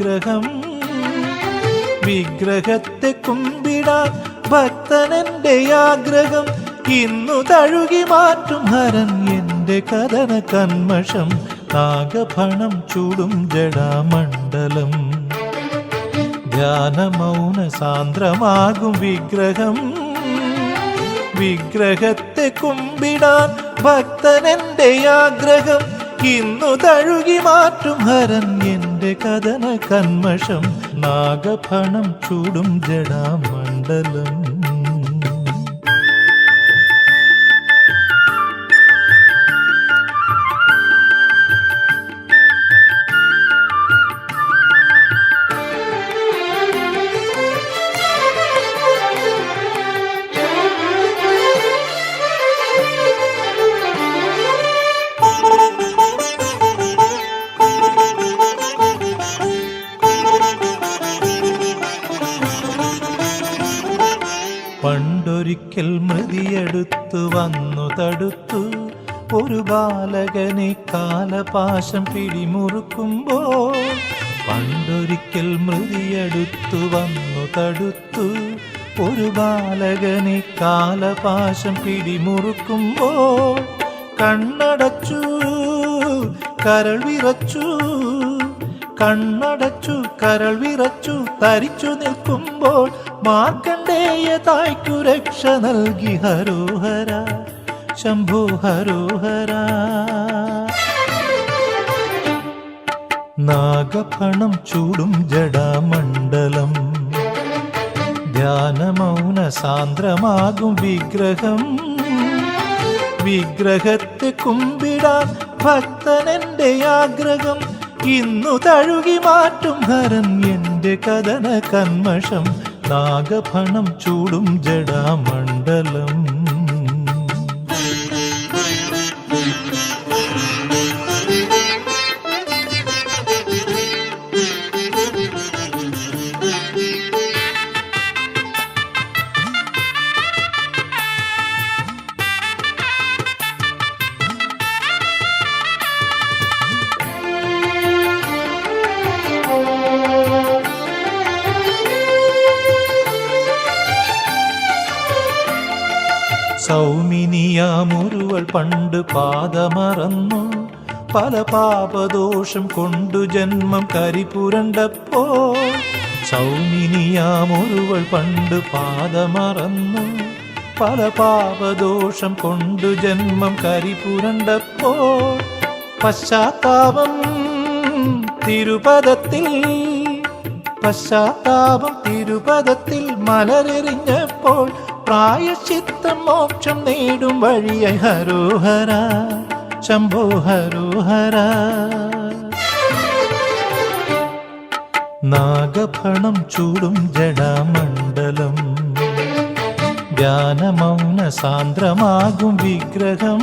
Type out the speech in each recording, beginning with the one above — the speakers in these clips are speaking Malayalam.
വിഗ്രഹം. വിഗ്രഹത്തെ കുമ്പിടാ ഭക്തനെന്റെ ആഗ്രഹം. ഇന്നു തഴുകി മാറ്റും ഹരൻ എന്റെ കഥന കന്മഷം. നാഗഫണം ചൂടും ജടാമണ്ഡലം. ധ്യാനമൗന സാന്ദ്രമാകും വിഗ്രഹം. വിഗ്രഹത്തെ കുമ്പിടാൻ ഭക്തനെന്റെ ആഗ്രഹം. ഇന്നു തഴുകി മാറ്റും ഹരൻ എന്റെ കഥന കന്മഷം. നാഗഫണം ചൂടും ജടാമണ്ഡലം. തടുത്തു ഒരു ബാലകനെ കാലപാശം പിടിമുറുക്കുമ്പോൾ പണ്ടൊരിക്കൽ മൃതിയെടുത്തു വന്നു തടുത്തു ഒരു ബാലകനെ കാലപാശം പിടിമുറുക്കുമ്പോൾ കണ്ണടച്ചു കരൾ വിറച്ചു കണ്ണടച്ചു കരൾ വിറച്ചു തരിച്ചു നിൽക്കുമ്പോൾ മാർക്കണ്ടേയ തായ്ക്കു രക്ഷ നൽകി ഹരോഹര. ശംഭോ ഹരോഹര നാഗഫണം ചൂടും ജടാമണ്ഡലം. ധ്യാനമൗന സാന്ദ്രമാകും വിഗ്രഹം. വിഗ്രഹത്തെ കുമ്പിടാൻ ഭക്തനെന്റെ ആഗ്രഹം. ഇന്നു തഴുകി മാറ്റും ഹരൻ എന്റെ കഥന കന്മഷം. നാഗഫണം ചൂടും ജടാമണ്ഡലം. പണ്ട് പാദമറന്നു പല പാപദോഷം കൊണ്ടു ജന്മം കരിപുരണ്ടപ്പോ. സൗമിനിയാമൊരുവൾ പണ്ട് പാദമറന്നു. പല പാപദോഷം കൊണ്ടു ജന്മം കരിപുരണ്ടപ്പോ. പശ്ചാത്താപം തിരുപദത്തിൽ പശ്ചാത്താപം തിരുപദത്തിൽ മലരെറിഞ്ഞപ്പോൾ പ്രായശ്ചിത്തം മോക്ഷം നേടും വഴിയ ഹരോഹര ശംഭോ ഹരോഹര. നാഗഫണം ചൂടും ജടാമണ്ഡലം ധ്യാനമൗന സാന്ദ്രമാകും വിഗ്രഹം.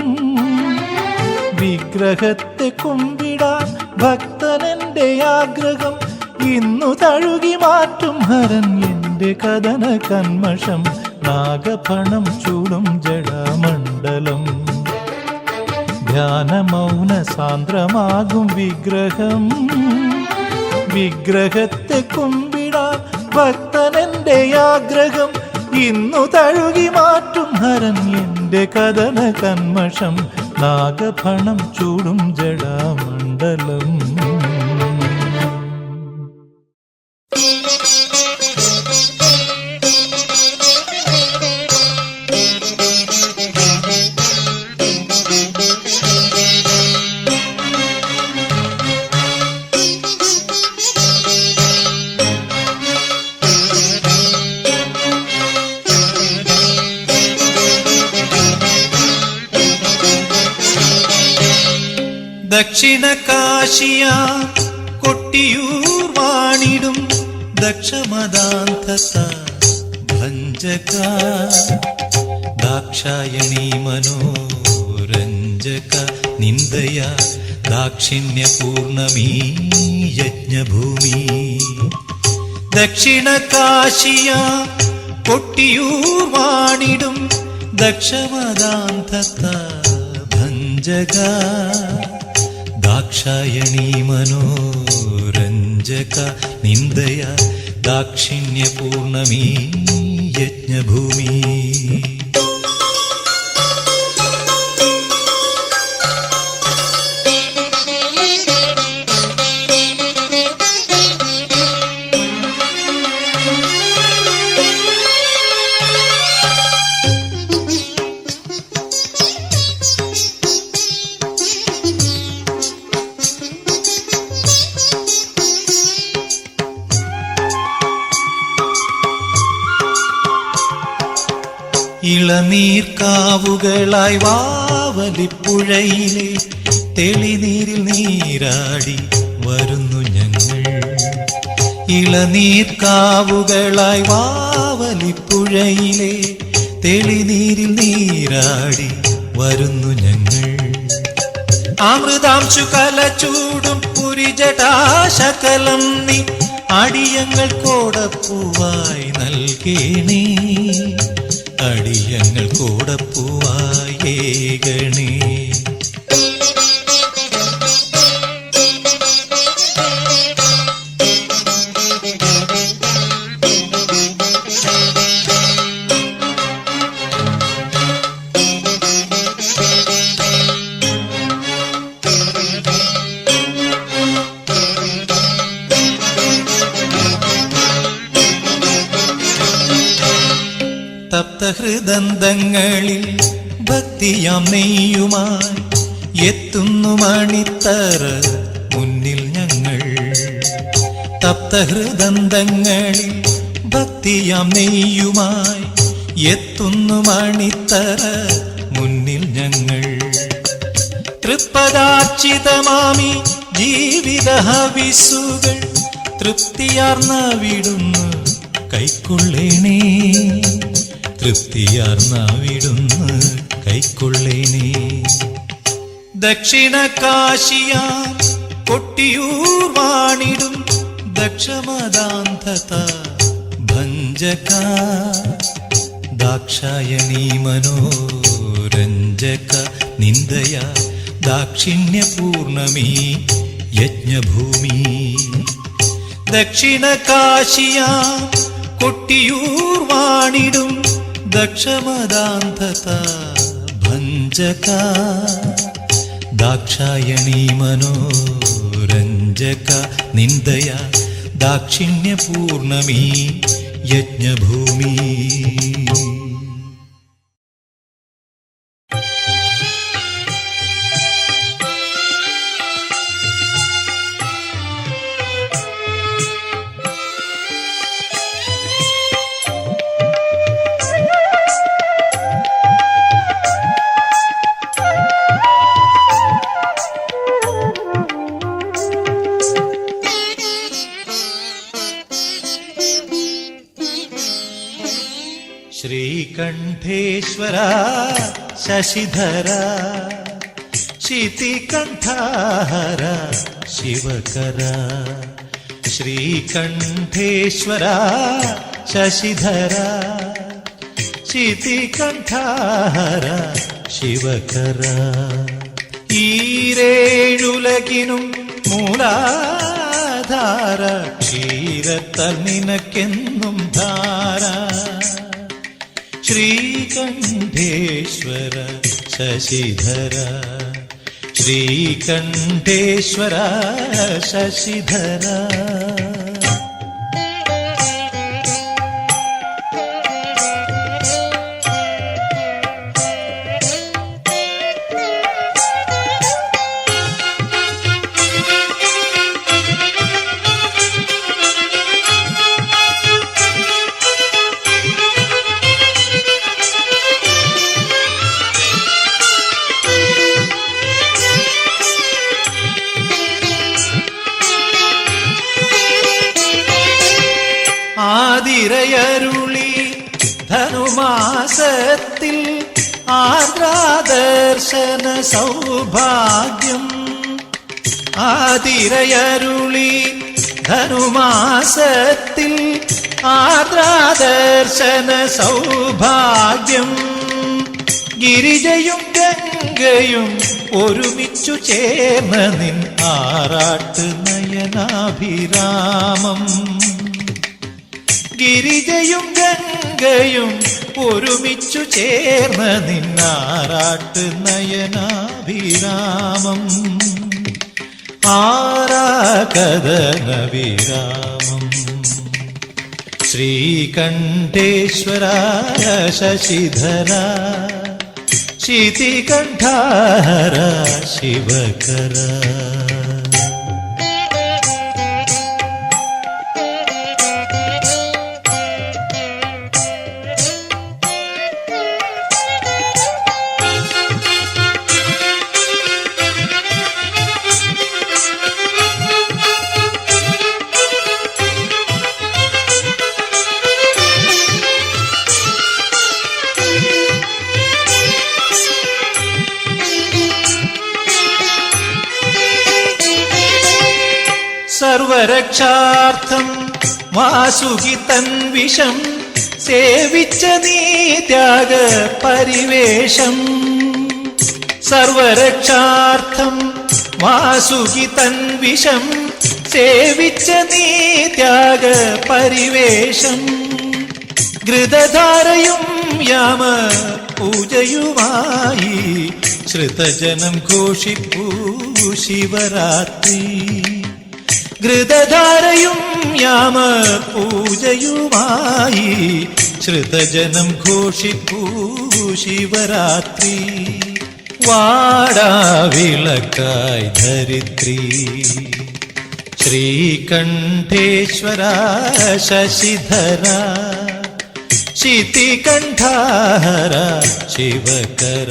വിഗ്രഹത്തെ കുമ്പിടാൻ ഭക്തനെന്റെ ആഗ്രഹം ഇന്നു തഴുകി മാറ്റും ഹരൻ എന്റെ കഥന കന്മഷം. നാഗഫണം ചൂടും ജടാമണ്ഡലം ധ്യാനമൗന സാന്ദ്രമാകും വിഗ്രഹം. വിഗ്രഹത്തെ കുമ്പിടാൻ ഭക്തനെന്റെ ആഗ്രഹം. ഇന്നു തഴുകി മാറ്റും ഹരൻ എന്റെ കഥന കന്മഷം. നാഗഫണം ചൂടും ജടാമണ്ഡലം ദക്ഷിണ കാശിയ കൊട്ടിയൂർ വാണിടും ദക്ഷമദാന്തത ഭഞ്ജക. ദാക്ഷായണി മനോരഞ്ജക. നിന്ദയ ദാക്ഷിണ്യപൂർണമീ യജ്ഞഭൂമി. ദക്ഷിണകാശിയ കൊട്ടിയൂർ വാണിടും ദക്ഷമദാന്തത ഭഞ്ജക. ദാക്ഷായണീ മനോരഞ്ജക നിന്ദയ ദാക്ഷിണ്യപൂർണമീ യജ്ഞഭൂമി. ഇളനീർക്കാവുകളായി വാവലിപ്പുഴയിലെ തെളിനീരിൽ നീരാടി വരുന്നു ഞങ്ങൾ. ഇളനീർക്കാവുകളായി വാവലിപ്പുഴയിലെ തെളിനീരിൽ നീരാടി വരുന്നു ഞങ്ങൾ. അമൃതാംശു കലച്ചൂടും പുരിജടാശകലം നീ അടിയങ്ങൾ കോടപ്പൂവായി നൽകേണേ. അടിയങ്ങൾ കോടപ്പൂവായി തപ്തഹൃദന്തങ്ങളിൽ ഭക്തിയാം നെയ്യുമായി എത്തുന്നു മണിത്തറ മുന്നിൽ ഞങ്ങൾ. തപ്തഹൃദന്തങ്ങളിൽ ഭക്തിയാം നെയ്യുമായി എത്തുന്നു മണിത്തറ മുന്നിൽ ഞങ്ങൾ. തൃപ്പദാർച്ചിതമാമി ജീവിത ഹവിസുകൾ തൃപ്തിയാർന്ന വിടുന്നു കൈക്കൊള്ളേണേ. തൃപ്തിയാർന്ന വിടുന്നു കൈക്കൊള്ളേനേ. ദക്ഷിണ കാശിയാം കൊട്ടിയൂർ വാണിടും ദക്ഷമദാന്തത ഭഞ്ജക ദാക്ഷായണീ മനോരഞ്ജക നിന്ദയ ദാക്ഷിണ്യപൂർണമീ യജ്ഞഭൂമി. ദക്ഷിണ കാശിയാം കൊട്ടിയൂർ വാണിടും दक्षमदान्थका भञ्जका दाक्षायणी मनोरञ्जका निन्दया दाक्षिण्यपूर्णमी यज्ञभूमिः। ശ്രീകണ്ഠേശ്വര ശശിധര ശിതികണ്ഠാഹര ശിവകര ശ്രീകണ്ഠേശ്വര ശശിധര ശിതികണ്ഠാഹര ശിവകര ഈരേഴുലകിനും മൂലാധാര ക്ഷീരത്തൽ നിനക്കെന്നും ധാര ശ്രീകണ്ഠേശ്വര ശശിധര ശ്രീകണ്ഠേശ്വര ശശിധര ധനുമാസത്തിൽ ആദ്രാദർശന സൗഭാഗ്യം. ഗിരിജയും ഗംഗയും ഒരുമിച്ചു ചേർന്ന നിൻ ആറാട്ട് നയനാഭിരാമം. ഗിരിജയും ഗംഗയും ഒരുമിച്ചു ചേർന്ന് നിന്നാറാട്ട് നയനാഭിരാമം. ആരാകഥന വിരാമം ശ്രീകണ്ഠേശ്വര ശശിധര ശിതികണ്ഠാര ശിവകര സർവരക്ഷാർത്ഥം വാസുകി തൻ വിഷം സേവിച്ച നീ ത്യാഗ പരിവേഷം. സർവരക്ഷാർത്ഥം വാസുകി തൻ വിഷം സേവിച്ച നീ ത്യാഗ പരിവേഷം. ഘൃതധാരയും യാമ പൂജയുമായി ശ്രുതജനം ഘോഷിപ്പൂ ശിവരാത്രി. ഘൃതധാരയും യാമ പൂജയുമായി ശ്രുതജനം ഘോഷിപ്പൂ ശിവരാത്രി. വാടാവിളക്കായി ധരിത്രി. ശ്രീകണ്ഠേശ്വര ശശിധര. ശിതികണ്ഠാഹര ശിവകര.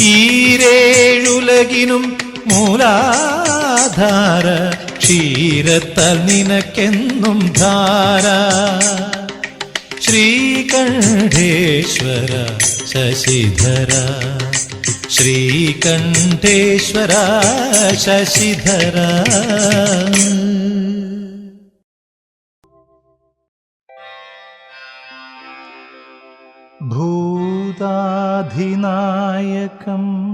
ഈരേഴുലകിനും മൂലാധാര ക്ഷീരത്തൽ നിനക്കെന്നും ധാര. ശ്രീകണ്ഠേശ്വര ശശിധര. ശ്രീകണ്ഠേശ്വര ശശിധര. ഭൂതാധിനായകം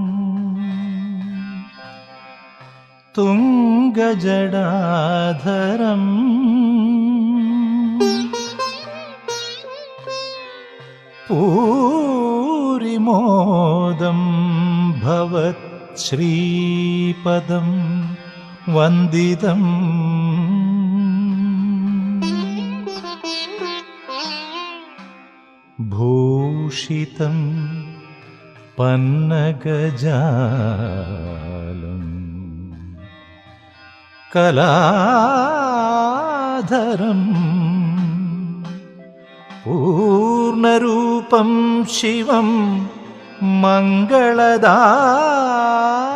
तुङ्गजडाधरम्। पूरिमोदं भवच्छ्रीपदं वन्दितम्। भूषितं पन्नगजालम्। കലാധരം. പൂർണരൂപം ശിവം മംഗളദായകം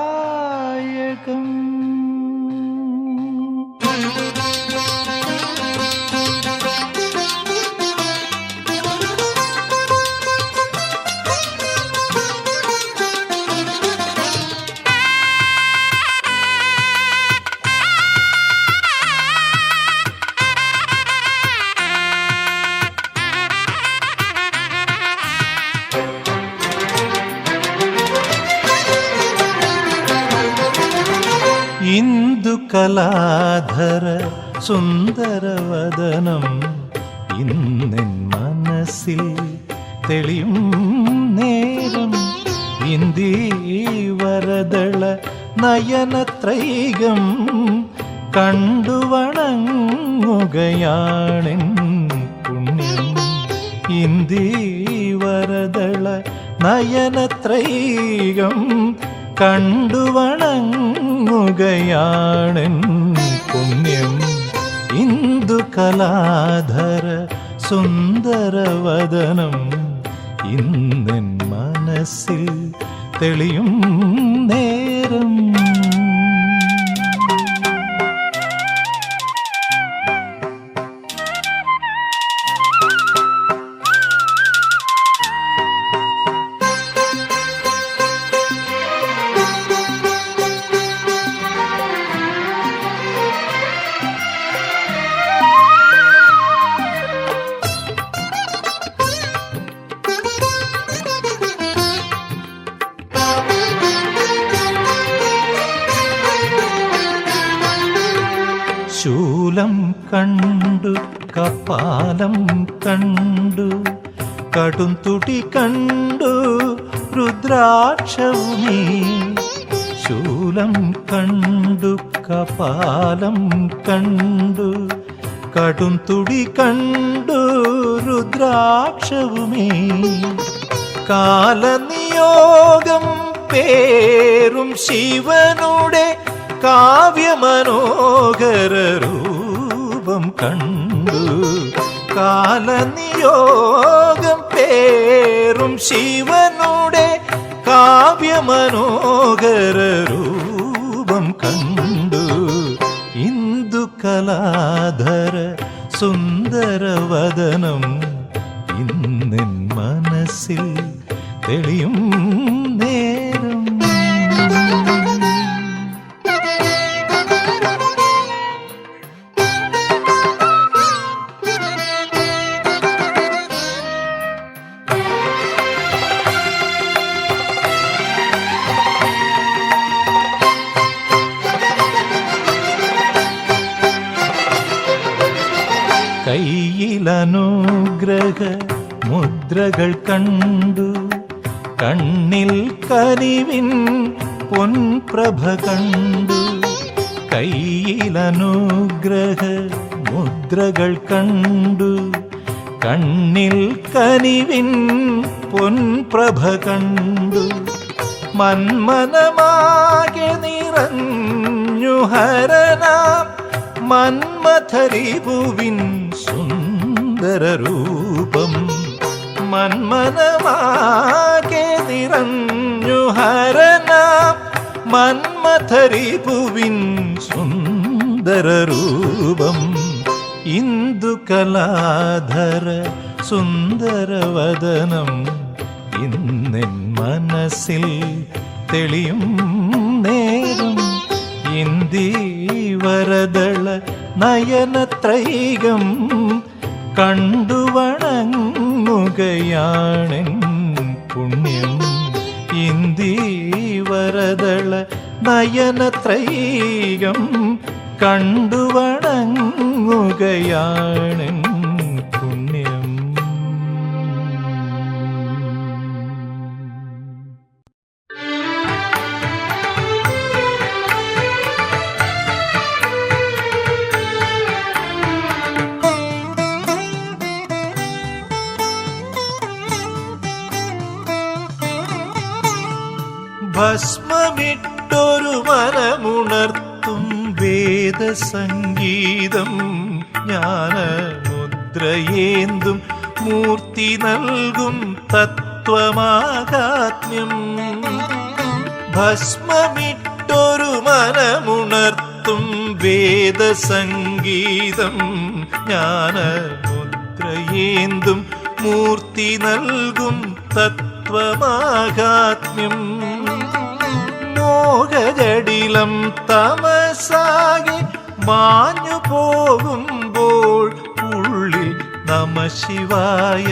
ഇന്ദുകലാധര സുന്ദരവദനം ഇന്നെൻ മനസ്സിൽ തെളിയും നേരം ഇന്ദീവരദള നയനത്രൈകം കണ്ടുവണങ്ങുകയാണെൻ പുണ്യം. ഇന്ദീവരദള നയനത്രൈകം കണ്ടുവണങ്ങുകയാണെൻ പുണ്യം. ഇന്ദുകലാധര സുന്ദരവദനം ഇന്നെൻ മനസ്സിൽ തെളിയും നേരം കപാലം കണ്ടു കടും തുടി കണ്ടു രുദ്രാക്ഷവുമേ. കാലനിയോഗം പേരും ശിവനുടെ കാവ്യമനോഹര രൂപം കണ്ടു. കാലനിയോഗം പേരും ശിവനുടെ കാവ്യമനോഹര രൂപം കണ്ടു. ഇന്ദു കലാധര സുന്ദരവദനം ഇന്നെൻ മനസ്സിൽ തെളിയും മുദ്രകൾ കണ്ടു. കണ്ണിൽ കനിവിൻ പൊൻപ്രഭ കണ്ടു. കയ്യിലനുഗ്രഹ മുദ്രകൾ കണ്ടു. കണ്ണിൽ കനിവിൻ പൊൻപ്രഭ കണ്ടു. മന്മനമാകെ നിറഞ്ഞു ഹരനാം മന്മഥരിപുവിൻ സുന്ദര രൂപം മന്മനമാകെ നിറഞ്ഞു ഹരനാം മന്മഥരിപുവിൻ സുന്ദര രൂപം ഇന്ദുകലാധര സുന്ദരവദനം ഇന്നെൻ മനസ്സിൽ തെളിയും നേരം. ഇന്ദീവരദള നയനത്രൈകം കണ്ടുവണങ്ങുകയാണെൻ പുണ്യം. ഇന്ദീവരതള നയനത്രൈകം കണ്ടുവണങ്ങുകയാണെൻ ഭസ്മമിട്ടൊരു മനമുണർത്തും വേദസംഗീതം ജ്ഞാന മുദ്രയേന്തും മൂർത്തി നൽകും തത്വമാകാത്മ്യം. ഭസ്മമിട്ടൊരു മനമുണർത്തും വേദസംഗീതം ജ്ഞാന മുദ്രയേന്തും മൂർത്തി നൽകും തത്വമാകാത്മ്യം. മോഹജടിലം തമസാകെ മാഞ്ഞു പോകുമ്പോൾ ഉള്ളിൽ നമ ശിവായ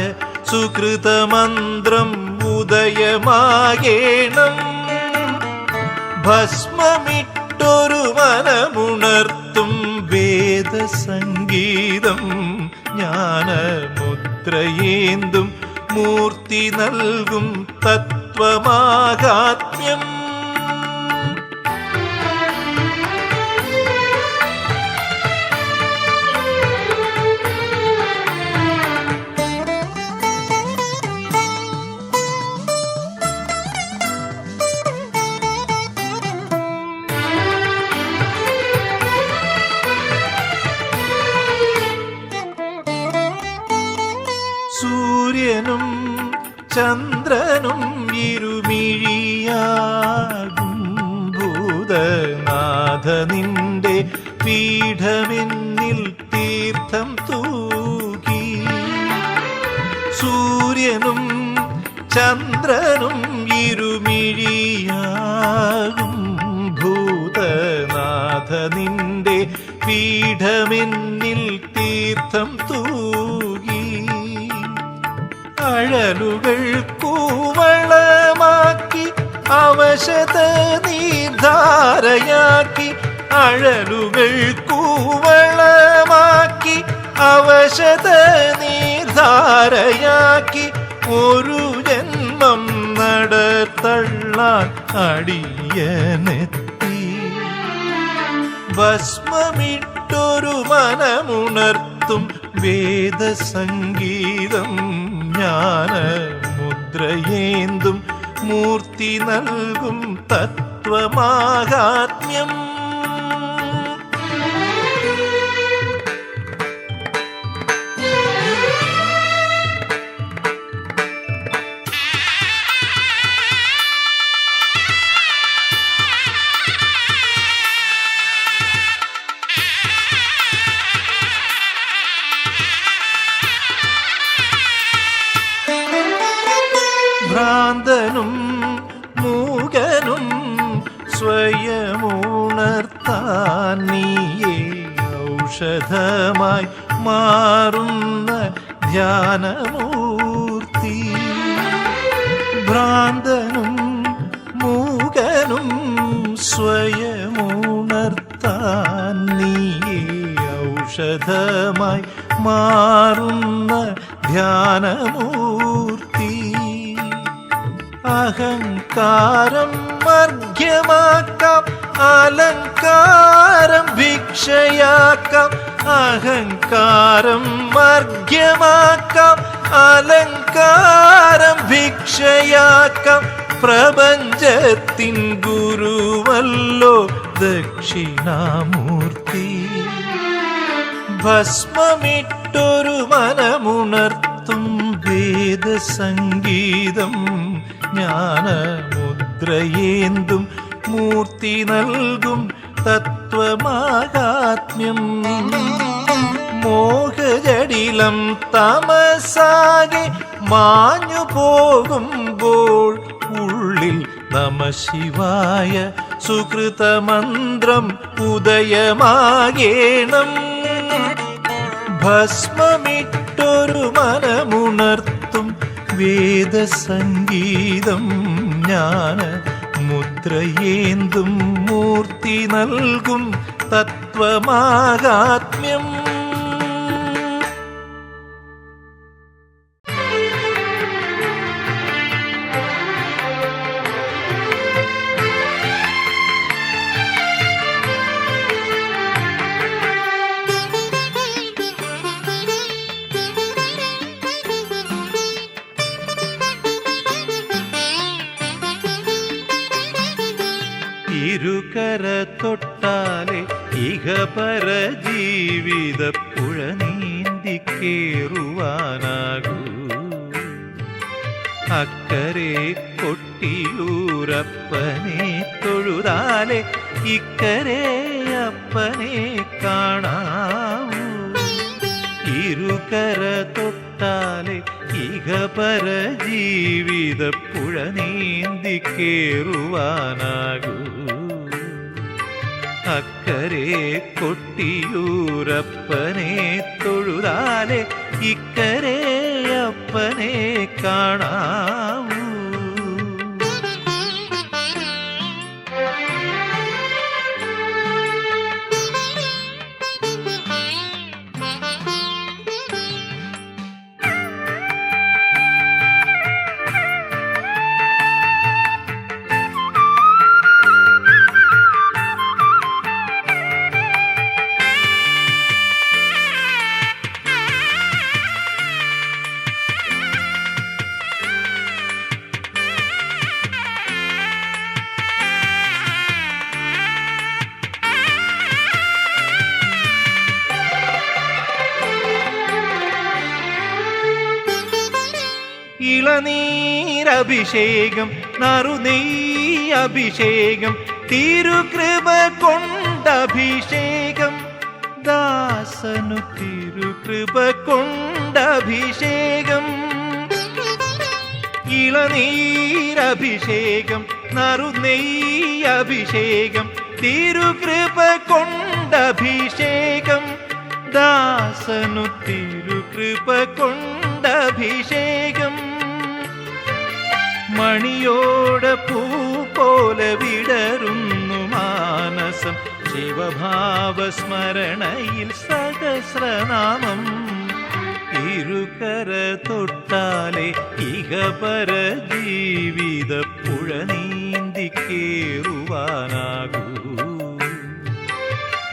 സുകൃതമന്ത്രം ഉദയമാകേണം. ഭസ്മമിട്ടൊരു മനമുണർത്തും വേദസംഗീതം ജ്ഞാനമുദ്രയേന്തും മൂർത്തി നൽകും തത്വമാകാത്മ്യം ഇരുമിഴിയാകും ഭൂതനാഥ നിന്റെ പീഠമെന്നിൽ തീർത്ഥം തൂകി. അഴലുകൾ കൂവളമാക്കി അവശത നീധാരയാക്കി അഴലുകൾ കൂവളമാക്കി അവശത നീധാരയാക്കി ഒരു ജന്മം നടത്തള്ളാൻ അടിയനെത്തി. ഭസ്മമിട്ടൊരു മനമുണർത്തും വേദസംഗീതം ജ്ഞാന മുദ്രയേന്തും മൂർത്തി നൽകും തത്വമാഹാത്മ്യം. അലങ്കാരം ഭിക്ഷയാക്കാം അഹങ്കാരം മർഗ്യമാക്കാം അലങ്കാരം ഭിക്ഷയാക്കാം. പ്രപഞ്ചത്തിൻ ഗുരുവല്ലോ ദക്ഷിണാമൂർത്തി. ഭസ്മമിട്ടൊരു മനമുണർത്തും വേദസംഗീതം ജ്ഞാനമുദ്രയേന്തും മൂർത്തി നൽകും തത്വമാഹാത്മ്യം. മോഹജടിലം തമസാകെ മാഞ്ഞു പോകുമ്പോൾ ഉള്ളിൽ നമ ശിവായ സുകൃതമന്ത്രം ഉദയമാകേണം. ഭസ്മമിട്ടൊരു മനമുണർത്തും വേദസംഗീതം ജ്ഞാന മുദ്രയേന്തും മൂർത്തി നൽകും തത്വമാഹാത്മ്യം തൊഴുതാലെ ഇക്കരെ അപ്പനെ കാണാവൂ ഇരുകര തൊട്ടാലേ ഇഹപര ജീവിത പുഴ നീന്തി കേറുവാനാകൂ. അക്കരെ കൊട്ടിയൂരപ്പനെ തൊഴുതാലെ ഇക്കരെ അപ്പനെ കാണാവൂ ഇളനീരഭിഷേകം നറുനെയ് അഭിഷേകം തിരുകൃപ കൊണ്ടഭിഷേകം. ദാസനു തിരുകൃപ കൊണ്ടഭിഷേകം. ഇളനീരഭിഷേകം നറുനെയ് അഭിഷേകം തിരുകൃപ കൊണ്ടഭിഷേകം. ദാസനു തിരുകൃപ കൊണ്ടഭിഷേകം. മണിയോട പൂ പോലെ വിടരുന്നു മാനസം. ശിവഭാവസ്മരണയിൽ സഹസ്രനാമം. ഇരുകര തൊട്ടാലെ ഇഹപര ജീവിത പുഴ നീന്തി കേറുവാനാകൂ.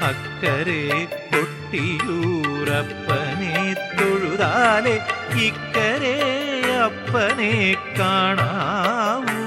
അക്കരെ കൊട്ടിയൂരപ്പനെ തൊഴുതാലെ ഇക്കരെ അപ്പനെ കാണാവൂ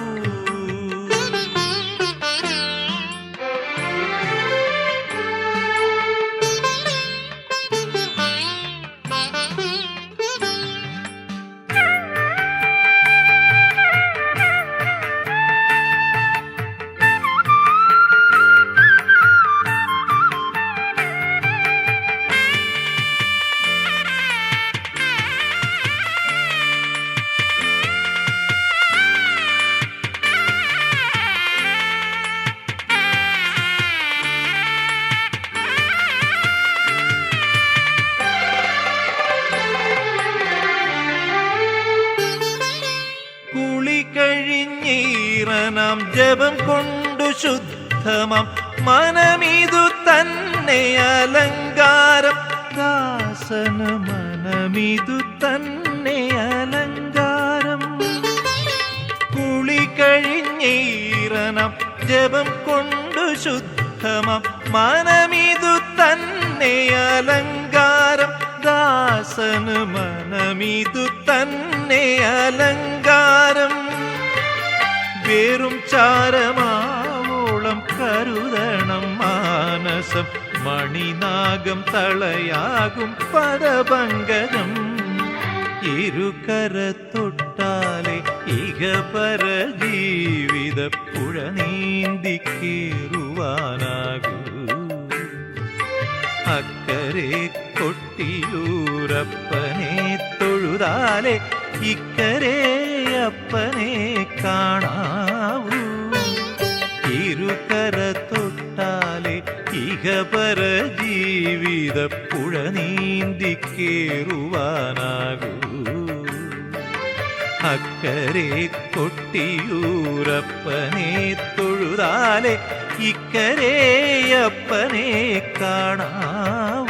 ജപം കൊണ്ടു ശുദ്ധമം മനമിതു തന്നെ അലങ്കാരം. ദാസന മനമിതു തന്നെ അലങ്കാരം. കുളി കഴിഞ്ഞീറണം ജപം കൊണ്ടു ശുദ്ധമം മനമിതു തന്നെ അലങ്കാരം. ദാസന മനമിതു തന്നെ അലങ്കാരം. വെറും ചാരമാവോളം കരുതണം മാനസം മണിനാഗം തളയാകും പരപങ്കജം ഇരുകര തൊട്ടാലെ ഇഹപര ജീവിത പുഴ നീന്തി കേറുവാനാകൂ അക്കരെ കൊട്ടിയൂരപ്പനെ തൊഴുതാലെ ഇക്കരെ അപ്പനെ കാണാവൂ. ഇരുകര തൊട്ടാലെ ഇഹപര ജീവിത പുഴ നീന്തി കേറുവാനാകൂ. അക്കരെ കൊട്ടിയൂരപ്പനെ തൊഴുതാലെ ഇക്കരേയപ്പനെ കാണാവൂ. കാണാ